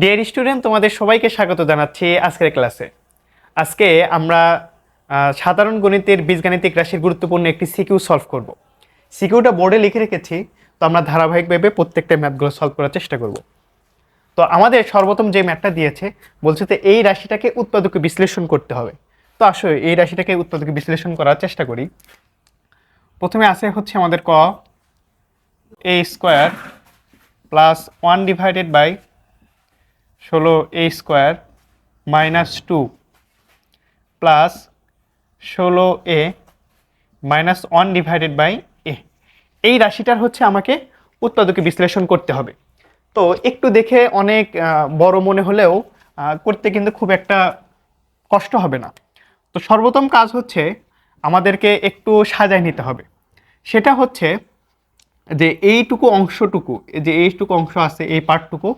Dear student তোমাদের সবাইকে স্বাগত জানাচ্ছি আজকের ক্লাসে। আজকে আমরা সাধারণ গণিতের, বীজগাণিতিক রাশির গুরুত্বপূর্ণ একটি সিকিউ সলভ করব। সিকিউটা বোর্ডে লিখে রেখেছি, তো আমরা ধারাবাহিকভাবে প্রত্যেকটা ম্যাথগুলো সলভ করার চেষ্টা করব। তো আমাদের সর্বপ্রথম যে ম্যাথটা দিয়েছে, বলছে যে এই রাশিটাকে উৎপাদকে বিশ্লেষণ করতে হবে। তো আসলে এই রাশিটাকে উৎপাদকে বিশ্লেষণ করার চেষ্টা করি। প্রথমে আছে হচ্ছে আমাদের ক a square plus one divided by ষোলো a square minus two plus ষোলো a minus one divided by a এই রাশিটার হচ্ছে আমাকে উৎপাদকে বিশ্লেষণ করতে হবে। তো একটু দেখে অনেক বড় মনে হলেও করতে কিন্তু খুব একটা কষ্ট হবে না। তো সর্বপ্রথম কাজ হচ্ছে আমাদেরকে একটু সাজায় নিতে হবে। সেটা হচ্ছে যে এইটুকু অংশটুকু যে এইটুকু অংশ আছে, এই পার্টটুকু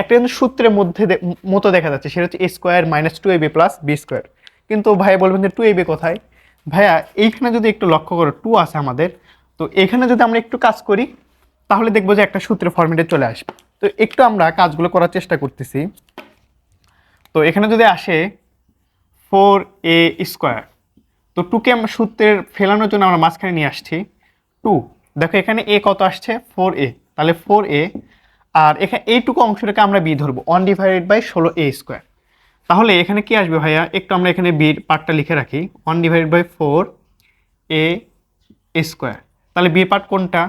একটা কিন্তু সূত্রের মধ্যে মতো দেখা যাচ্ছে। সেটা হচ্ছে a square minus two a b plus b square কিন্তু ভাই বলবেন যে টু এ বি কোথায়? ভাইয়া, এইখানে যদি একটু লক্ষ্য করো টু আছে আমাদের। তো এখানে যদি আমরা একটু কাজ করি, তাহলে দেখব যে একটা সূত্রের ফর্মেটে চলে আসবে। তো একটু আমরা কাজগুলো করার চেষ্টা করতেছি। তো এখানে যদি আসে ফোর এ স্কোয়ার তো টুকে আমরা সূত্রের ফেলানোর জন্য আমরা মাঝখানে নিয়ে আসছি। টু দেখো এখানে এ কত আসছে? ফোর এ তাহলে ফোর এ আর এখানে এইটুকু অংশটাকে আমরা বি ধরবো ওয়ান ডিভাইডেড বাই ষোলো এ স্কোয়ার তাহলে এখানে কি আসবে ভাইয়া? একটু আমরা এখানে বির পার্টটা লিখে রাখি one divided by four a square তাহলে বি পার্ট কোনটা?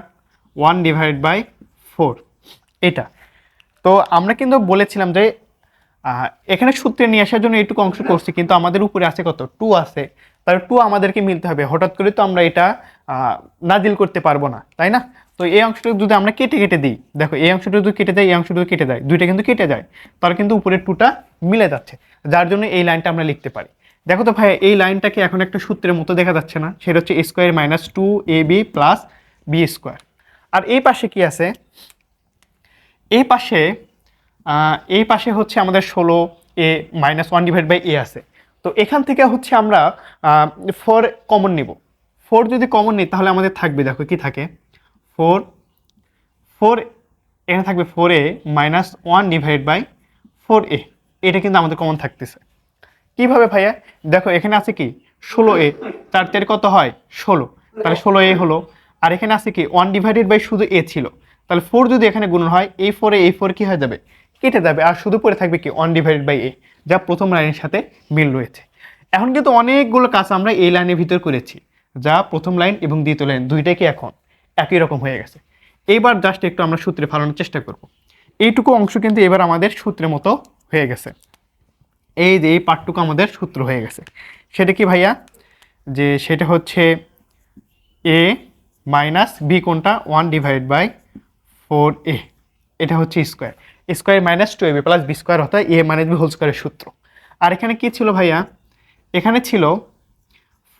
ওয়ান ডিভাইড বাই ফোর এটা। তো আমরা কিন্তু বলেছিলাম যে এখানে সূত্রে নিয়ে আসার জন্য এইটুকু অংশ করছি, কিন্তু আমাদের উপরে আছে কত? টু আছে। তাহলে টু আমাদেরকে মিলতে হবে। হঠাৎ করে তো আমরা এটা নাজিল করতে পারব না, তাই না? তো এই অংশটুকু যদি আমরা কেটে কেটে দিই, দেখো এই অংশটুকু যদি কেটে যায় এই অংশটুকু কেটে যায় দুইটা কিন্তু কেটে যায়, তাহলে কিন্তু উপরে টুটা মিলে যাচ্ছে, যার জন্য এই লাইনটা আমরা লিখতে পারি। দেখো তো ভাই এই লাইনটাকে এখন একটা সূত্রের মতো দেখা যাচ্ছে না, সেটা হচ্ছে a square minus two a b plus b square আর এই পাশে কি আছে? এই পাশে এই পাশে হচ্ছে আমাদের ষোলো a minus one divide by a আছে। তো এখান থেকে হচ্ছে আমরা ফোর কমন নিব। ফোর যদি কমন নিই, তাহলে আমাদের থাকবে, দেখো কি থাকে? ফোর ফোর এখানে থাকবে four a minus one divide by four a এটা কিন্তু আমাদের কমন থাকতেছে। কীভাবে ভাইয়া? দেখো, এখানে আছে কি? ষোলো এ চার তের কত হয়? ষোলো। তাহলে ষোলো এ হলো। আর এখানে আছে কি? ওয়ান ডিভাইডেড বাই শুধু এ ছিল। তাহলে ফোর যদি এখানে গুণন হয়, এই ফোরে এই ফোর কি হয়ে যাবে? কেটে যাবে। আর শুধু পড়ে থাকবে কি? ওয়ান ডিভাইডেড বাই এ যা প্রথম লাইনের সাথে মিল রয়েছে। এখন কিন্তু অনেকগুলো কাজ আমরা এই লাইনের ভিতর করেছি। যা প্রথম লাইন এবং দ্বিতীয় লাইন, দুইটাই কি এখন? একই রকম হয়ে গেছে। এইবার জাস্ট একটু আমরা সূত্রে ফালানোর চেষ্টা করব। এইটুকু অংশ কিন্তু এবার আমাদের সূত্রের মতো হয়ে গেছে। এই যে এই পার্টটুকু আমাদের সূত্র হয়ে গেছে। সেটা কি ভাইয়া? যে সেটা হচ্ছে এ মাইনাস বি কোনটা? One divide by four a এটা হচ্ছে square square minus two a b plus b square অর্থাৎ এ মাইনাস বি হোল স্কোয়ারের সূত্র। আর এখানে কি ছিল ভাইয়া? এখানে ছিল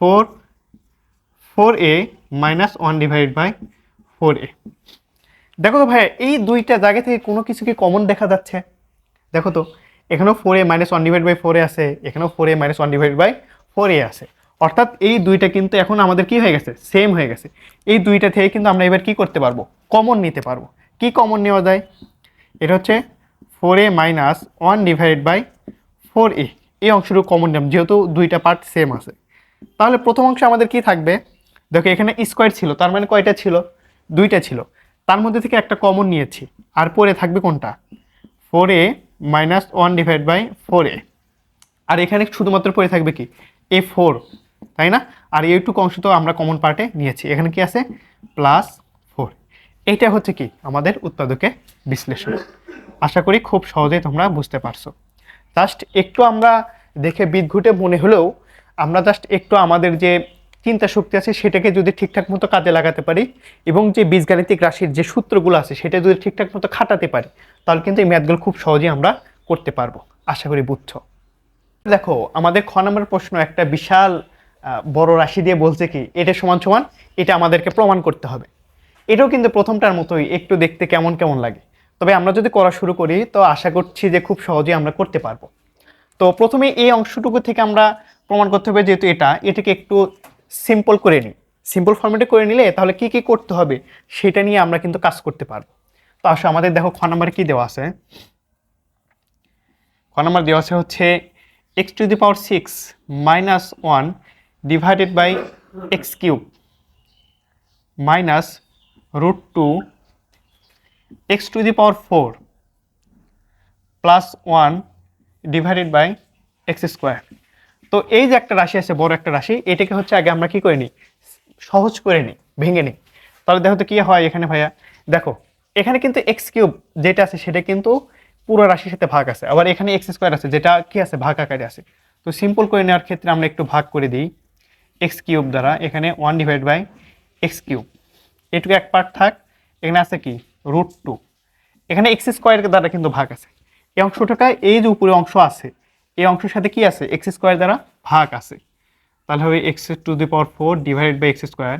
four four a minus one divide by four a. দেখো তো ভাইয়া, এই দুইটা জায়গা থেকে কোনো কিছু কি কমন দেখা যাচ্ছে? দেখো তো, এখানেও four a minus one divide by four a আছে, এখানেও four a minus one divide by four a আছে। অর্থাৎ এই দুইটা কিন্তু এখন আমাদের কি হয়ে গেছে? সেম হয়ে গেছে। এই দুইটা থেকে কিন্তু আমরা এবার কি করতে পারব? কমন নিতে পারব। কি কমন নেওয়া যায়? এটা হচ্ছে four a minus one divide by four a. এই অংশটুকু কমন নিলাম, যেহেতু দুইটা পার্ট সেম আছে। তাহলে প্রথম অংশে আমাদের কি থাকবে? দেখো, এখানে স্কোয়ার ছিল, তার মানে কয়টা ছিল? দুইটা ছিল। তার মধ্যে থেকে একটা কমন নিয়েছি। আর পরে থাকবে কোনটা? Four a minus one divide by four a আর এখানে শুধুমাত্র পরে থাকবে কি? এ ফোর তাই না? আর এইটুকু অংশ তো আমরা কমন পার্টে নিয়েছি। এখানে কি আছে? প্লাস ফোর এইটা হচ্ছে কি? আমাদের উৎপাদকে বিশ্লেষণ। আশা করি খুব সহজেই তোমরা বুঝতে পারছ। জাস্ট একটু আমরা দেখে বিদঘুটে মনে হলেও আমরা জাস্ট একটু আমাদের যে চিন্তা শক্তি আছে, সেটাকে যদি ঠিকঠাক মতো কাজে লাগাতে পারি এবং যে বীজগাণিতিক রাশির যে সূত্রগুলো আছে, সেটা যদি ঠিকঠাক মতো খাটাতে পারি, তাহলে কিন্তু এই ম্যাথগুলো খুব সহজেই আমরা করতে পারব। আশা করি বুঝছ। দেখো, আমাদের খ নম্বর প্রশ্ন একটা বিশাল বড় রাশি দিয়ে বলছে কি, এটা সমান সমান, এটা আমাদেরকে প্রমাণ করতে হবে। এটাও কিন্তু প্রথমটার মতোই, একটু দেখতে কেমন কেমন লাগে। তবে আমরা যদি করা শুরু করি, তো আশা করছি যে খুব সহজেই আমরা করতে পারব। তো প্রথমে এই অংশটুকু থেকে আমরা প্রমাণ করতে হবে যেহেতু এটা, এটাকে একটু সিম্পল করে নিই। সিম্পল ফর্মেটে করে নিলে তাহলে কি কি করতে হবে সেটা নিয়ে আমরা কিন্তু কাজ করতে পারব। তো আসলে আমাদের দেখো খ নম্বরে কি দেওয়া আছে? ক নাম্বার দেওয়া আছে হচ্ছে x to the power six minus one divided by x cube minus root two x to the power four plus one divided by x square তো এই যে একটা রাশি আছে, বড় একটা রাশি, এটাকে হচ্ছে আগে আমরা কি করে নিই? সহজ করে নিই, ভেঙে নিই। তাহলে দেখো তো কি হয় এখানে ভাইয়া? দেখো, এখানে কিন্তু এক্স কিউব যেটা আছে, সেটা কিন্তু পুরো রাশির সাথে ভাগ আছে। আবার এখানে এক্স স্কোয়ার আছে, যেটা কি আছে? ভাগ আকারে আছে। তো সিম্পল করে নেওয়ার ক্ষেত্রে আমরা একটু ভাগ করে দিই। এক্স কিউব দ্বারা এখানে one divide by x cube এটুকু এক পার্ট থাক। এখানে আছে কি? রুট টু এখানে এক্স স্কোয়ারের দ্বারা কিন্তু ভাগ আছে। এই অংশটাকে এই যে উপরে অংশ আছে এই অংশের সাথে কি আছে? এক্স স্কোয়ার দ্বারা ভাগ আছে। তাহলে হবে x to the power four divide by x square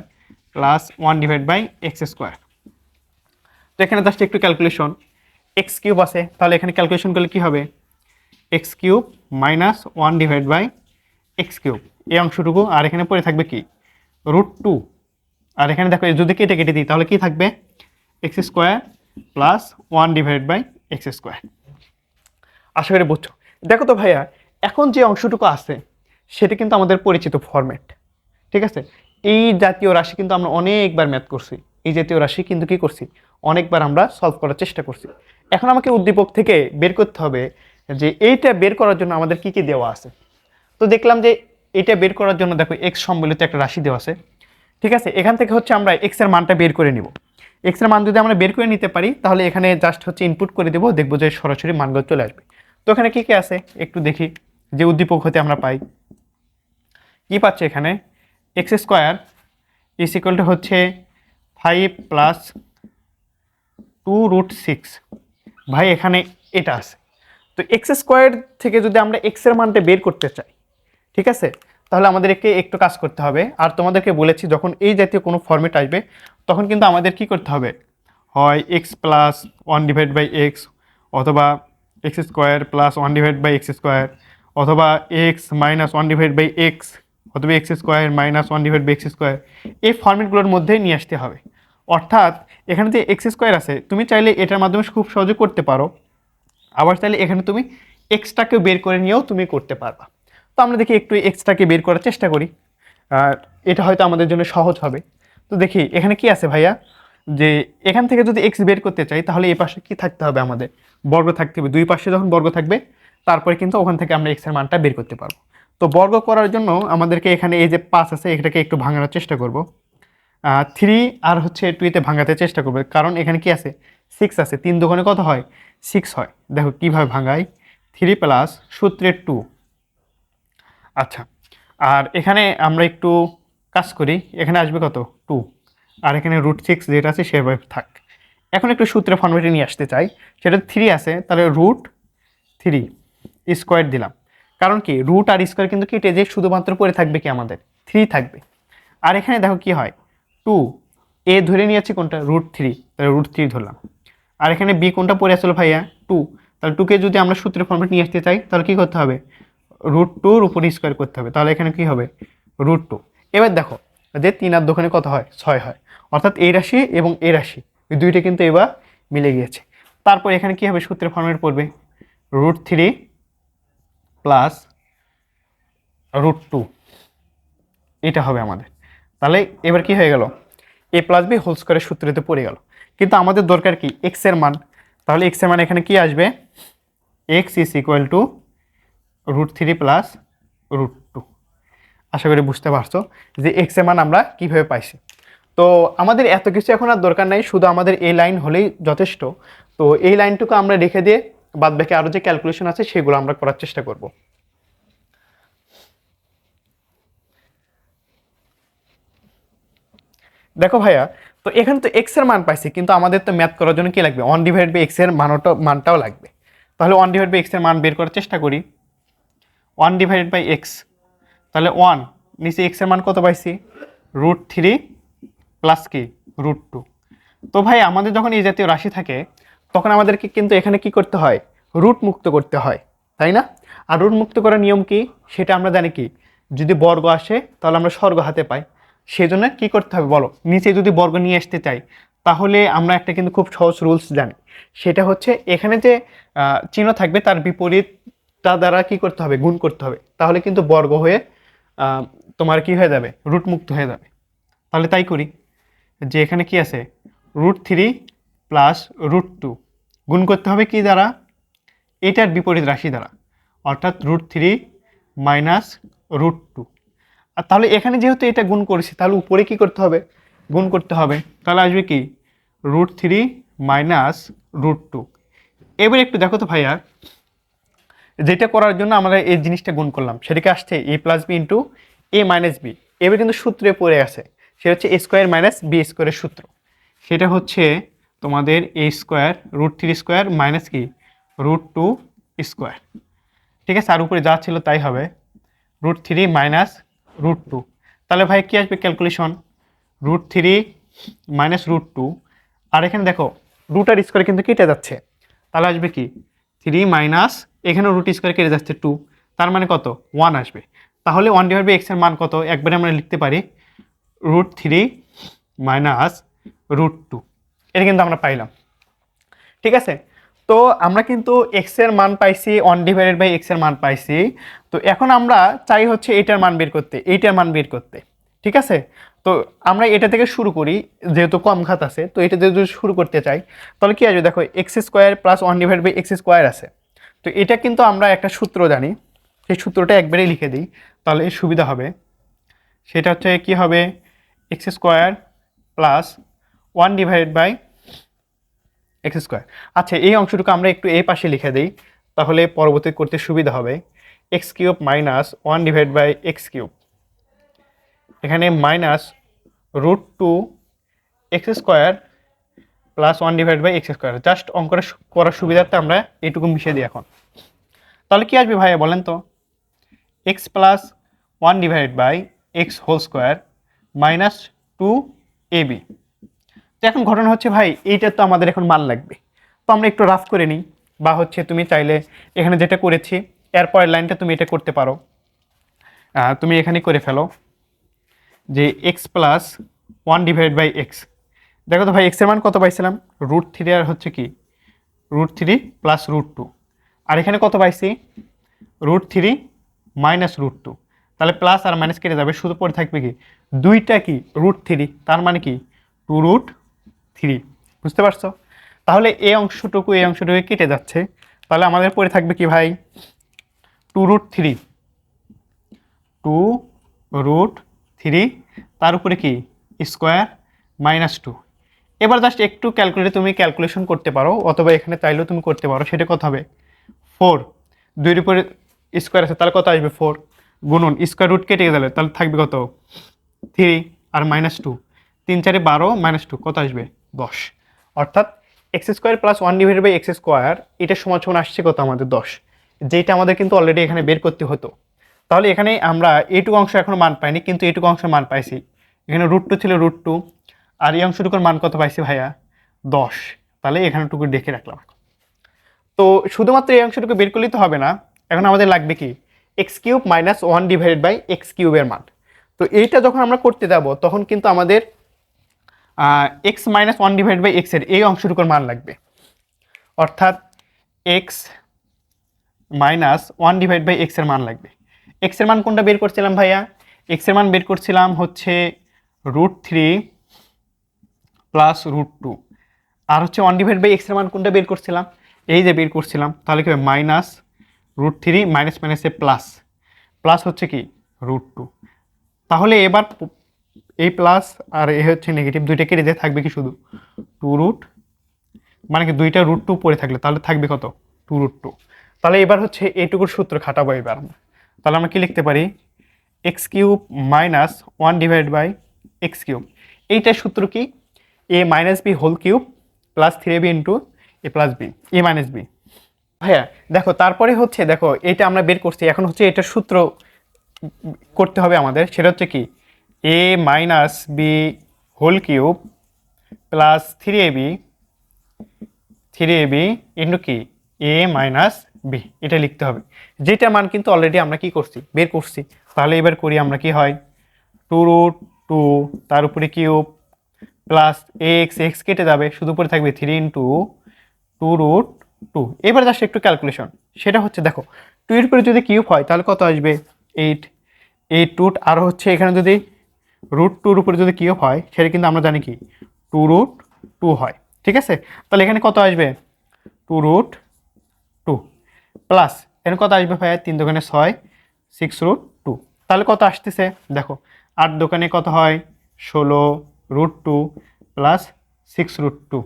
plus one divide by x square তো এখানে জাস্ট একটু ক্যালকুলেশন এক্স কিউব আছে, তাহলে এখানে ক্যালকুলেশন করলে কি হবে? X cube minus one divide by x cube এই অংশটুকু আর এখানে পড়ে থাকবে কি? রুট টু আর এখানে দেখো যদি কেটে কেটে দিই, তাহলে কি থাকবে? X square plus one divide by x square আশা করি বুঝছ। দেখো তো ভাইয়া, এখন যে অংশটুকু আছে, সেটা কিন্তু আমাদের পরিচিত ফরম্যাট ঠিক আছে? এই জাতীয় রাশি কিন্তু আমরা অনেকবার ম্যাথ করছি। এই জাতীয় রাশি কিন্তু কি করছি? অনেকবার আমরা সলভ করার চেষ্টা করছি। এখন আমাকে উদ্দীপক থেকে বের করতে হবে যে এইটা বের করার জন্য আমাদের কি কি দেওয়া আছে। তো দেখলাম যে এটা বের করার জন্য দেখো এক্স সম্বলিত একটা রাশি দেওয়া আছে, ঠিক আছে? এখান থেকে হচ্ছে আমরা এক্সের মানটা বের করে নিব। এক্সের মান যদি আমরা বের করে নিতে পারি, তাহলে এখানে জাস্ট হচ্ছে ইনপুট করে দেবো, দেখব যে সরাসরি মানগুলো চলে আসবে। তো এখানে কী কী আছে? একটু দেখি, যে উদ্দীপক হতে আমরা পাই। কি পাচ্ছে এখানে? X square is equal to হচ্ছে five plus two root six ভাই, এখানে এটা আছে। তো এক্স স্কোয়ার থেকে যদি আমরা এক্সের মানটা বের করতে চাই, ঠিক আছে? তাহলে আমাদেরকে একটু কাজ করতে হবে। আর তোমাদেরকে বলেছি, যখন এই জাতীয় কোনো ফর্মেট আসবে, তখন কিন্তু আমাদের কি করতে হবে? হয় x plus one divide by x অথবা x square plus one divide by x square অথবা x minus one divide by x অথবা x square minus one divide by x square এই ফর্মেটগুলোর মধ্যেই নিয়ে আসতে হবে। অর্থাৎ এখানে যে এক্স স্কোয়ার আছে, তুমি চাইলে এটার মাধ্যমে খুব সহজে করতে পারো। আবার চাইলে এখানে তুমি এক্সটাকে বের করে নিয়েও তুমি করতে পারবা। তো আমরা দেখি একটু এক্সটাকে বের করার চেষ্টা করি। আর এটা হয়তো আমাদের জন্য সহজ হবে। তো দেখি, এখানে কি আছে ভাইয়া? যে এখান থেকে যদি এক্স বের করতে চাই, তাহলে এই পাশে কি থাকতে হবে আমাদের? বর্গ থাকতে হবে দুই পাশে যখন বর্গ থাকবে, তারপরে কিন্তু ওখান থেকে আমরা এক্সের মানটা বের করতে পারব। তো বর্গ করার জন্য আমাদেরকে এখানে এই যে পাঁচ আছে, এটাকে একটু ভাঙানোর চেষ্টা করব। থ্রি আর হচ্ছে টুইতে ভাঙাতে চেষ্টা করবে। কারণ এখানে কি আছে? সিক্স আছে। তিন দোকানে কত হয়? সিক্স হয়। দেখো কীভাবে ভাঙাই? থ্রি প্লাস সূত্রের টু আচ্ছা আর এখানে আমরা একটু কাজ করি। এখানে আসবে কত? টু আর এখানে রুট সিক্স যেটা আছে, সেভাবে থাক এখন একটু সূত্রে ফর্মেটে নিয়ে আসতে চাই। সেটা থ্রি আছে, তাহলে রুট থ্রি স্কোয়ার দিলাম। কারণ কি রুট আর স্কোয়ার কিন্তু কেটে যে শুধুমাত্র পড়ে থাকবে কি আমাদের? থ্রি থাকবে। আর এখানে দেখো কি হয়? টু এ ধরে নিয়েছি কোনটা? রুট থ্রি তাহলে রুট থ্রি ধরলাম। আর এখানে বি কোনটা পড়ে আসলো ভাইয়া? টু তাহলে টুকে যদি আমরা সূত্রে ফর্মেট নিয়ে আসতে চাই, তাহলে কী করতে হবে? রুট টুর উপর স্কোয়ার করতে হবে। তাহলে এখানে কি হবে? রুট টু এবার দেখো, যে তিন আর দোকানে কত হয়? ছয় হয়। অর্থাৎ এই রাশি এবং এই রাশি। এই দুইটা কিন্তু এবার মিলে গিয়েছে। তারপর এখানে কি হবে? সূত্রের ফর্মেট পড়বে root three plus root two এটা হবে আমাদের। তাহলে এবার কি হয়ে গেল? এ প্লাস বি হোল স্কোয়ারের সূত্রতে পড়ে গেল। কিন্তু আমাদের দরকার কি? এক্সের মান। তাহলে এক্সের মান এখানে কি আসবে? X is equal to root three plus root two আশা করি বুঝতে পারছ যে এক্সের মান আমরা কীভাবে পাইছি। তো আমাদের এত কিছু এখন আর দরকার নাই, শুধু আমাদের এই লাইন হলেই যথেষ্ট। তো এই লাইনটুকু আমরা রেখে দিয়ে বাদ বাকি আরও যে ক্যালকুলেশন আছে, সেগুলো আমরা করার চেষ্টা করব। দেখো ভাইয়া, তো এখানে তো এক্সের মান পাইছি, কিন্তু আমাদের তো ম্যাথ করার জন্য কি লাগবে? ওয়ান ডিভাইড বাই এক্সের মানটা, মানটাও লাগবে। তাহলে ওয়ান ডিভাইড বাই এক্সের মান বের করার চেষ্টা করি। ওয়ান ডিভাইডেড বাই এক্স তাহলে ওয়ান নিচে এক্সের মান কত পাইছি? রুট থ্রি প্লাস কি রুট টু তো ভাই, আমাদের যখন এই জাতীয় রাশি থাকে, তখন আমাদেরকে কিন্তু এখানে কি করতে হয়? রুট মুক্ত করতে হয়, তাই না? আর রুট মুক্ত করার নিয়ম কি? সেটা আমরা জানি কি? যদি বর্গ আসে, তাহলে আমরা স্বর্গ হাতে পাই। সেই জন্য কী করতে হবে বলো? নিচে যদি বর্গ নিয়ে আসতে চাই, তাহলে আমরা একটা কিন্তু খুব সহজ রুলস জানি। সেটা হচ্ছে এখানে যে চিহ্ন থাকবে, তার বিপরীত রুটটা দ্বারা কি করতে হবে? গুণ করতে হবে। তাহলে কিন্তু বর্গ হয়ে তোমার কি হয়ে যাবে? রুট মুক্ত হয়ে যাবে। তাহলে তাই করি। যে এখানে কি আছে? Root three plus root two গুণ করতে হবে কি দ্বারা? এটার বিপরীত রাশি দ্বারা। অর্থাৎ root three minus root two আর তাহলে এখানে যেহেতু এটা গুণ করেছি, তাহলে উপরে কি করতে হবে? গুণ করতে হবে। তাহলে আসবে কি? Root three minus root two এবার একটু দেখো তো ভাইয়া, যেটা করার জন্য আমরা এই জিনিসটা গুণ করলাম। সেটাকে আসছে a plus b into a minus b এবার কিন্তু সূত্রে পড়ে আছে সেটা হচ্ছে এ স্কোয়ার মাইনাস বি স্কোয়ারের সূত্র। সেটা হচ্ছে তোমাদের a square root three square minus কি? রুট টু স্কোয়ার ঠিক আছে, আর উপরে যা ছিল তাই হবে। Root three minus root two তাহলে ভাই কী আসবে calculation root three minus root two আর এখানে দেখো রুট আর স্কোয়ার কিন্তু কেটে যাচ্ছে। তাহলে আসবে কি? থ্রি মাইনাস এখানে রুট স্কোয়ার কেটে যাচ্ছে টু তার মানে কত? ওয়ান আসবে। তাহলে ওয়ান ডিভাইড বাই এক্সের মান কত? একবারে আমরা লিখতে পারি root three minus root two এটা কিন্তু আমরা পাইলাম। ঠিক আছে? তো আমরা কিন্তু এক্সের মান পাইছি ওয়ান ডিভাইডেড বাই এক্সের মান পাইছি। তো এখন আমরা চাই হচ্ছে এইটার মান বের করতে, এইটার মান বের করতে। ঠিক আছে? তো আমরা এটা থেকে শুরু করি, যেহেতু কম ঘাত আছে, তো এটা যদি শুরু করতে চাই, তাহলে কি আসবে? দেখো x square plus one divide by x square আছে। তো এটা কিন্তু আমরা একটা সূত্র জানি। সেই সূত্রটা একবারেই লিখে দিই, তাহলে সুবিধা হবে। সেটা হচ্ছে কি হবে? X square plus one divided by x square. আচ্ছা এই অংশটুকু আমরা একটু এই পাশে লিখে দিই, তাহলে পরবর্তী করতে সুবিধা হবে। X cube minus one divide by x cube. এখানে minus root two x square plus one divide by x square. Just অঙ্কটা করার সুবিধার্থে আমরা এইটুকু মিশিয়ে দিই এখন। তাহলে কি আসবে ভাইয়া বলেন তো? X plus one divide by x whole square minus two a b. তো এখন ঘটনা হচ্ছে, ভাই এইটার তো আমাদের এখন মান লাগবে। তো আমরা একটু রাফ করে নিই। বা হচ্ছে তুমি চাইলে এখানে যেটা করেছি, এরপরের লাইনটা তুমি এটা করতে পারো। তুমি এখানে করে ফেলো যে x plus one divide by x দেখো তো ভাই এক্সের মান কত পাইছিলাম? রুট থ্রি আর হচ্ছে কি? Root three plus root two আর এখানে কত পাইছি? Root three minus root two তাহলে প্লাস আর মাইনাস কেটে যাবে, শুধু পরে থাকবে কি? দুইটা কি? রুট থ্রি তার মানে কি? টু রুট থ্রি বুঝতে পারছ? তাহলে এই অংশটুকু এই অংশটুকু কেটে যাচ্ছে। তাহলে আমাদের পরে থাকবে কি ভাই? Two root three two root three তার উপরে কি? স্কোয়ার মাইনাস টু এবার জাস্ট একটু ক্যালকুলেটে তুমি ক্যালকুলেশন করতে পারো, অথবা এখানে চাইলেও তুমি করতে পারো, সেটা কত হবে? ফোর দুইয়ের উপরে স্কোয়ার আছে, তাহলে কত আসবে? ফোর গুণন স্কোয়ার রুট কেটে গেলে তাহলে থাকবে কত? থ্রি আর মাইনাস টু তিন, চারে বারো মাইনাস টু কত আসবে? দশ। অর্থাৎ x square plus one divide by x square এটা সমান সমান আসছে কত আমাদের? দশ। যেটা আমাদের কিন্তু অলরেডি এখানে বের করতে হতো। তাহলে এখানে আমরা এইটুকু অংশ এখনও মান পাইনি, কিন্তু এইটুকু অংশের মান পাইছি। এখানে রুট টু ছিল রুট টু আর এই অংশটুকুর মান কত পাইছি ভাইয়া? দশ। তাহলে এখানেটুকু দেখে রাখলাম। তো শুধুমাত্র এই অংশটুকু বের করলেই তো হবে না। এখন আমাদের লাগবে কি? X cube minus one divided by x কিউবের মান। তো এইটা যখন আমরা করতে যাব, তখন কিন্তু আমাদের x minus one divide by এক্সের এই অংশটুকুর মান লাগবে। অর্থাৎ x minus one divide by এক্সের মান লাগবে। এক্সের মান কোনটা বের করছিলাম ভাইয়া? এক্সের মান বের করছিলাম হচ্ছে root three plus root two আর হচ্ছে ওয়ান ডিভাইড বাই এক্সের মান কোনটা বের করছিলাম? এই যে বের করছিলাম, তাহলে কি হবে? মাইনাস রুট থ্রি মাইনাস মাইনাসে প্লাস প্লাস হচ্ছে কি? রুট টু তাহলে এবার এই প্লাস আর এ হচ্ছে নেগেটিভ দুইটা কেটে থাকবে কি শুধু? টু রুট মানে কি দুইটা রুট টু পড়ে থাকলে, তাহলে থাকবে কত? টু রুট টু তাহলে এবার হচ্ছে এইটুকুর সূত্র খাটাবো এবার তাহলে আমরা কি লিখতে পারি? X cube minus one divide by X cube এইটার সূত্র কি? A minus B whole cube plus three B into A plus B A minus B হ্যাঁ দেখো, তারপরে হচ্ছে, দেখো, এটা আমরা বের করছি। এখন হচ্ছে এটার সূত্র করতে হবে আমাদের। সেটা হচ্ছে কি? A minus B whole cube plus three A B three A B into কি? এ মাইনাস বি এটা লিখতে হবে। যেটা মান কিন্তু অলরেডি আমরা কি করছি? বের করছি। তাহলে এবার করি আমরা কি হয়? টু রুট টু তার উপরে কিউব প্লাস এক্স এক্স কেটে যাবে। শুধু পরে থাকবে three into two root two. এবার জাস্ট একটু ক্যালকুলেশন সেটা হচ্ছে, দেখো টু এর উপরে যদি কিউব হয়, তাহলে কত আসবে? এইট এইট রুট আর হচ্ছে এখানে যদি রুট টুর উপরে যদি কিউব হয়, সেটা কিন্তু আমরা জানি কি? টু রুট টু হয়। ঠিক আছে? তাহলে এখানে কত আসবে? টু রুট টু প্লাস এখানে কত আসবে ভাইয়া? তিন দোকানে ছয় সিক্স রুট টু তাহলে কত আসতেছে? দেখো, আট দোকানে কত হয়? ষোলো root two plus six root two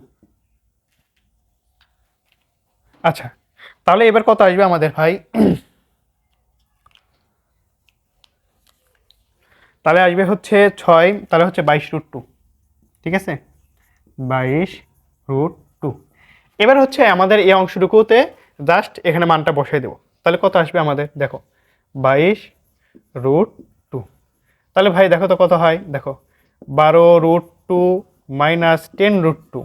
আচ্ছা তাহলে এবার কত আসবে আমাদের ভাই? তাহলে আসবে হচ্ছে ছয়, তাহলে হচ্ছে বাইশ রুট টু ঠিক আছে? বাইশ রুট টু এবার হচ্ছে আমাদের এই অংশটুকুতে জাস্ট এখানে মানটা বসিয়ে দেবো। তাহলে কত আসবে আমাদের? দেখো, বাইশ রুট টু তাহলে ভাই দেখো তো কত হয়? দেখো, বারো root two minus ten root two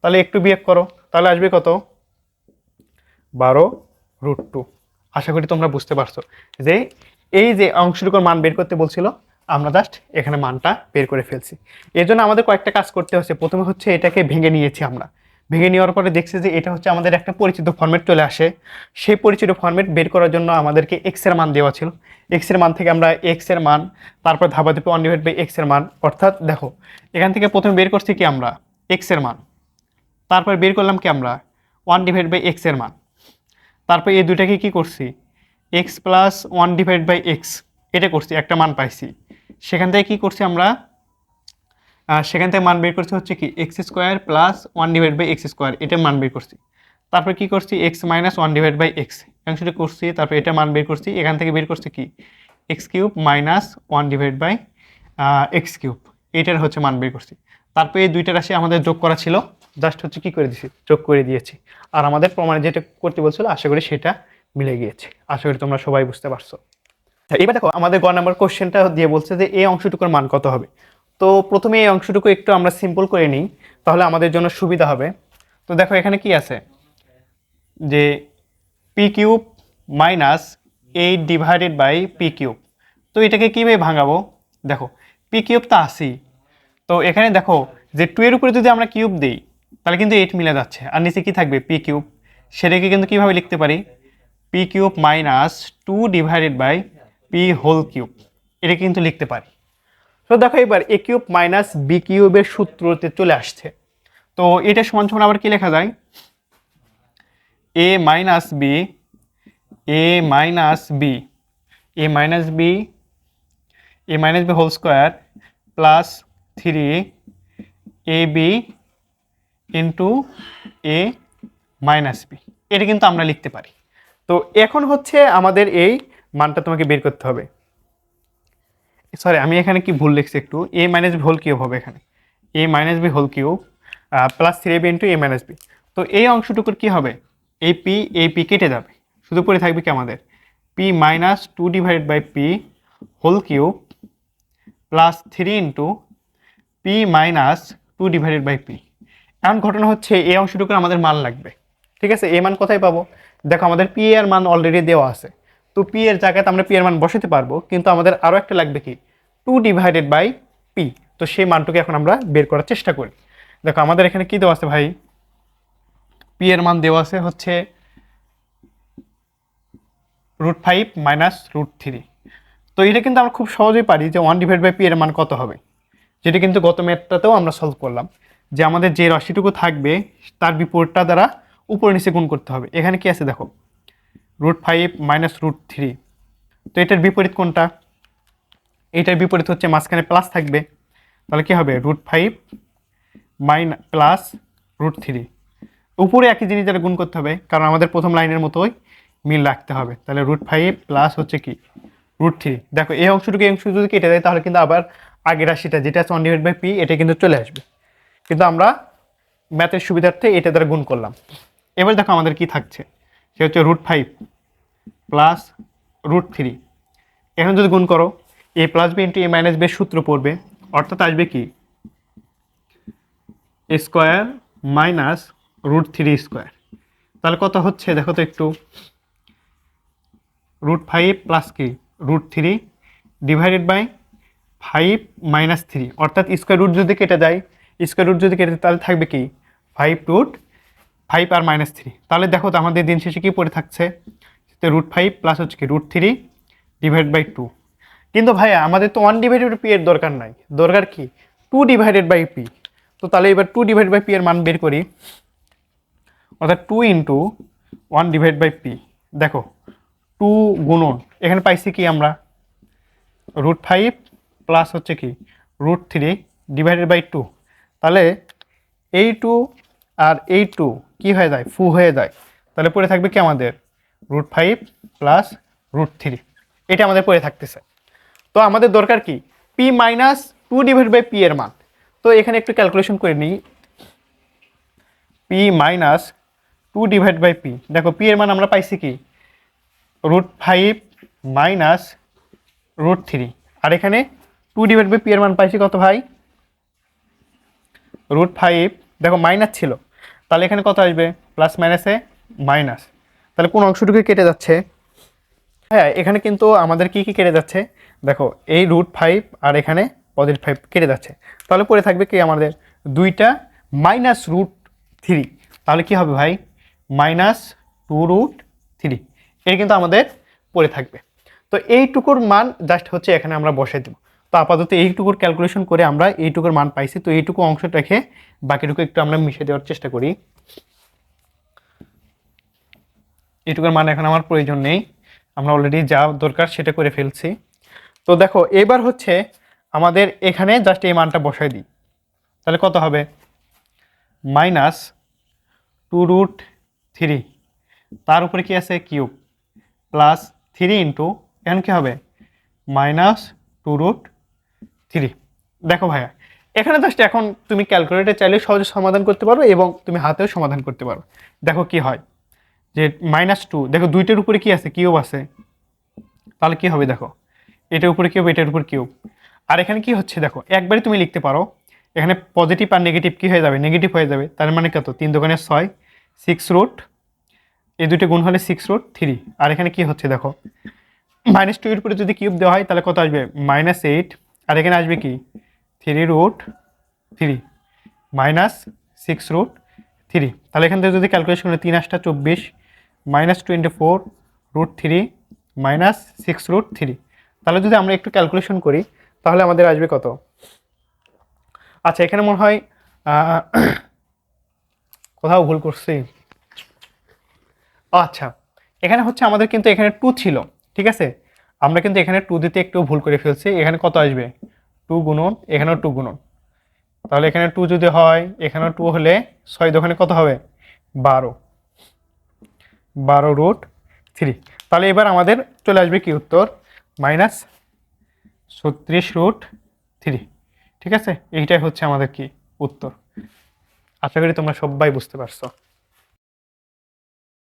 তাহলে একটু বিয়োগ করো। তাহলে আসবে কত? বারো রুট টু আশা করি তোমরা বুঝতে পারছ যে এই যে অংশটুকুর মান বের করতে বলছিল, আমরা জাস্ট এখানে মানটা বের করে ফেলছি। এর জন্য আমাদের কয়েকটা কাজ করতে হচ্ছে। প্রথমে হচ্ছে এটাকে ভেঙে নিয়েছি আমরা। ভেঙে নেওয়ার পরে দেখছি যে এটা হচ্ছে আমাদের একটা পরিচিত ফর্মেট চলে আসে। সেই পরিচিত ফর্মেট বের করার জন্য আমাদেরকে এক্সের মান দেওয়া ছিল। এক্সের মান থেকে আমরা এক্সের মান, তারপর ধাপা ধাপে ওয়ান ডিভাইড বাই এক্সের মান, অর্থাৎ দেখো, এখান থেকে প্রথমে বের করছি কি আমরা? এক্সের মান। তারপর বের করলাম কি আমরা? ওয়ান ডিভাইড বাই এক্সের মান। তারপর এই দুইটাকে কি করছি? X plus one divide by X এটা করছি, একটা মান পাইছি। সেখান থেকে কি করছি আমরা? সেখান থেকে মান বের করছি হচ্ছে কি X square plus one divide by X square এটা মান বের করছি। তারপর কি করছি? X minus one divide by X অংশটা করছি, তারপর এটা মান বের করছি, এখান থেকে বের করছি কি? X cube minus one divide by X cube এটার হচ্ছে মান বের করছি। তারপর এই দুইটা রাশি আমাদের যোগ করা ছিল। জাস্ট হচ্ছে কি করে দিয়েছি যোগ করে দিয়েছি। আর আমাদের প্রমাণে যেটা করতে বলছিল, আশা করি সেটা মিলে গিয়েছে। আশা করি তোমরা সবাই বুঝতে পারছ। এবার দেখো, আমাদের গ নাম্বার কোশ্চেনটা দিয়ে বলছে যে, এই অংশটুকুর মান কত হবে? তো প্রথমে এই অংশটুকু একটু আমরা সিম্পল করে নিই, তাহলে আমাদের জন্য সুবিধা হবে। তো দেখো, এখানে কি আছে? যে P cube minus eight divided by P cube তো এটাকে কীভাবে ভাঙাবো? দেখো পি কিউব তো আসি তো এখানে দেখো, যে টু এর উপরে যদি আমরা কিউব দিই তাহলে কিন্তু এইট মিলে যাচ্ছে। আর নিচে কি থাকবে? পি কিউব সেটাকে কিন্তু কীভাবে লিখতে পারি? P cube minus two divided by P whole cube এটা কিন্তু লিখতে পারি। তো দেখো এবার এ কিউব মাইনাস বি কিউবের সূত্রতে চলে আসছে। তো এটা সমান সমান আবার কি লেখা যায়? A minus B A minus B A minus B A minus B whole square plus three A B into A minus B এটা কিন্তু আমরা লিখতে পারি। তো এখন হচ্ছে আমাদের এই মানটা তোমাকে বের করতে হবে। সরি আমি এখানে কি ভুল লিখছি একটু? A minus B whole cube হবে এখানে। A minus B whole cube plus three B into A minus B তো এই অংশটুকুর কি হবে? এই পি এই পি কেটে যাবে। শুধু পরে থাকবে কি আমাদের? P minus two divided by P whole cube plus three into P minus two divided by P এখন ঘটনা হচ্ছে, এই অংশটুকুর আমাদের মান লাগবে। ঠিক আছে? এ মান কোথায় পাবো? দেখো, আমাদের পি এর মান অলরেডি দেওয়া আছে। তো পি এর জায়গাতে আমরা পি এর মান বসাতে পারব, কিন্তু আমাদের আরও একটা লাগবে কি? টু ডিভাইডেড বাই পি তো সেই মানটুকু এখন আমরা বের করার চেষ্টা করি। দেখো, আমাদের এখানে কি দেওয়া আছে ভাই? পি এর মান দেওয়া আছে হচ্ছে root five minus root three তো এটা কিন্তু আমরা খুব সহজেই পারি যে ওয়ান ডিভাইড বাই পি এর মান কত হবে। যেটা কিন্তু গত ম্যাথটাতেও আমরা সলভ করলাম। যে আমাদের যে রাশিটুকু থাকবে, তার বিপরীতটা দ্বারা উপর নিচে গুণ করতে হবে। এখানে কি আছে দেখো? Root five minus root three. তো এটার বিপরীত কোনটা? এটার বিপরীত হচ্ছে মাঝখানে প্লাস থাকবে। তাহলে কি হবে? Root five minus plus root three. উপরে একই জিনিস দ্বারা গুণ করতে হবে, কারণ আমাদের প্রথম লাইনের মতোই মিল রাখতে হবে। তাহলে রুট ফাইভ প্লাস হচ্ছে কি? Root three. দেখো, এই অংশটুকু, এই অংশ যদি কেটে দেয়, তাহলে কিন্তু আবার আগের রাশিটা, যেটা আছে ওয়ান ডিভাইড বাই পি এটা কিন্তু চলে আসবে। কিন্তু আমরা ম্যাথের সুবিধার্থে এটা দ্বারা গুণ করলাম। এবার দেখো আমাদের কি থাকছে। সে হচ্ছে root five plus root three এখন যদি গুণ করো A plus B into A minus B সূত্র পড়বে, অর্থাৎ আসবে কি? Square minus root three square তাহলে কত হচ্ছে? দেখো তো একটু। রুট ফাইভ প্লাস কি? Root three divided by five minus three অর্থাৎ স্কোয়ার রুট যদি কেটে যায় স্কোয়ার রুট যদি কেটে তাহলে থাকবে কি? ফাইভ রুট ফাইভ আর মাইনাস থ্রি তাহলে দেখো তো আমাদের দিন শেষে কী পড়ে থাকছে? রুট ফাইভ প্লাস হচ্ছে কি? Root three divide by two কিন্তু ভাইয়া, আমাদের তো ওয়ান ডিভাইডেড পি এর দরকার নাই। দরকার কি? টু ডিভাইডেড বাই পি তো তাহলে এবার টু ডিভাইড বাই পি এর মান বের করি। অর্থাৎ two into one divide by P দেখো টু গুণন, এখানে পাইছি কি আমরা? রুট ফাইভ প্লাস হচ্ছে কি? Root three divided by two তাহলে এই টু আর এই টু কী হয়ে যায়? ফু হয়ে যায়। তাহলে পড়ে থাকবে কি আমাদের? Root five plus root three এটা আমাদের পড়ে থাকতেছে। তো আমাদের দরকার কি? P minus two divide by P এর মান। তো এখানে একটু ক্যালকুলেশন করে নিই। P minus two divide by P দেখো পি এর মান আমরা পাইছি কি? Root five minus root three আর এখানে টু ডিভাইড বাই পি এর মান পাইছি কত ভাই? রুট ফাইভ দেখো মাইনাস ছিল। তাহলে এখানে কত আসবে? প্লাস মাইনাসে মাইনাস তাহলে কোন অংশটুকু কেটে যাচ্ছে? হ্যাঁ এখানে কিন্তু আমাদের কি কি কেটে যাচ্ছে? দেখো, এই রুট ফাইভ আর এখানে পজিটিভ ফাইভ কেটে যাচ্ছে। তাহলে পড়ে থাকবে কি আমাদের? দুইটা মাইনাস রুট থ্রি তাহলে কি হবে ভাই? মাইনাস টু রুট থ্রি এটা কিন্তু আমাদের পড়ে থাকবে। তো এইটুকুর মান জাস্ট হচ্ছে এখানে আমরা বসাই দেবো। তো আপাতত এইটুকুর ক্যালকুলেশন করে আমরা এইটুকুর মান পাইছি। তো এইটুকু অংশ রেখে বাকিটুকু একটু আমরা মিশে দেওয়ার চেষ্টা করি। এইটুকুর মান এখন আমার প্রয়োজন নেই। আমরা অলরেডি যা দরকার সেটা করে ফেলছি। তো দেখো, এবার হচ্ছে আমাদের এখানে জাস্ট এই মানটা বসাই দিই। তাহলে কত হবে? মাইনাস টু রুট থ্রি তার উপরে কি আছে? কিউব প্লাস থ্রি ইন্টু এখন কী হবে? Minus two root three. দেখো ভাইয়া, এখানে জাস্ট এখন তুমি ক্যালকুলেটর চাইলে সহজে সমাধান করতে পারো এবং তুমি হাতেও সমাধান করতে পারো দেখো কি হয়, যে মাইনাস টু দেখো দুইটার উপরে কি আছে? কিউব আছে। তাহলে কি হবে দেখো? এটার উপরে কিউব এটার উপর কিউব আর এখানে কি হচ্ছে দেখো? একবারই তুমি লিখতে পারো, এখানে পজিটিভ আর নেগেটিভ কি হয়ে যাবে? নেগেটিভ হয়ে যাবে। তার মানে কত? তিন দোকানে ছয় সিক্স রুট এই দুটো গুণ হলে সিক্স রুট থ্রি আর এখানে কি হচ্ছে দেখো? মাইনাস টু এর উপরে যদি কিউব দেওয়া হয়, তাহলে কত আসবে? মাইনাস এইট আর এখানে আসবে কি? Three root three minus six root three তাহলে এখান থেকে যদি ক্যালকুলেশন করি তিন আটটা চব্বিশ minus twenty four root three minus six root three তাহলে যদি আমরা একটু ক্যালকুলেশন করি, তাহলে আমাদের আসবে কত? আচ্ছা এখানে মনে হয় কোথাও ভুল করছি। আচ্ছা এখানে হচ্ছে আমাদের কিন্তু এখানে টু ছিল, ঠিক আছে? আমরা কিন্তু এখানে টু দিতে একটু ভুল করে ফেলছি। এখানে কত আসবে? টু গুণন, এখানেও টু গুণন। তাহলে এখানে টু যদি হয়, এখানেও টু হলে ছয় দোকানে কত হবে? বারো। বারো রুট থ্রি তাহলে এবার আমাদের চলে আসবে কি উত্তর? মাইনাস ছত্রিশ রুট থ্রি ঠিক আছে? এইটাই হচ্ছে আমাদের কি উত্তর। আশা করি তোমরা সবাই বুঝতে পারছ।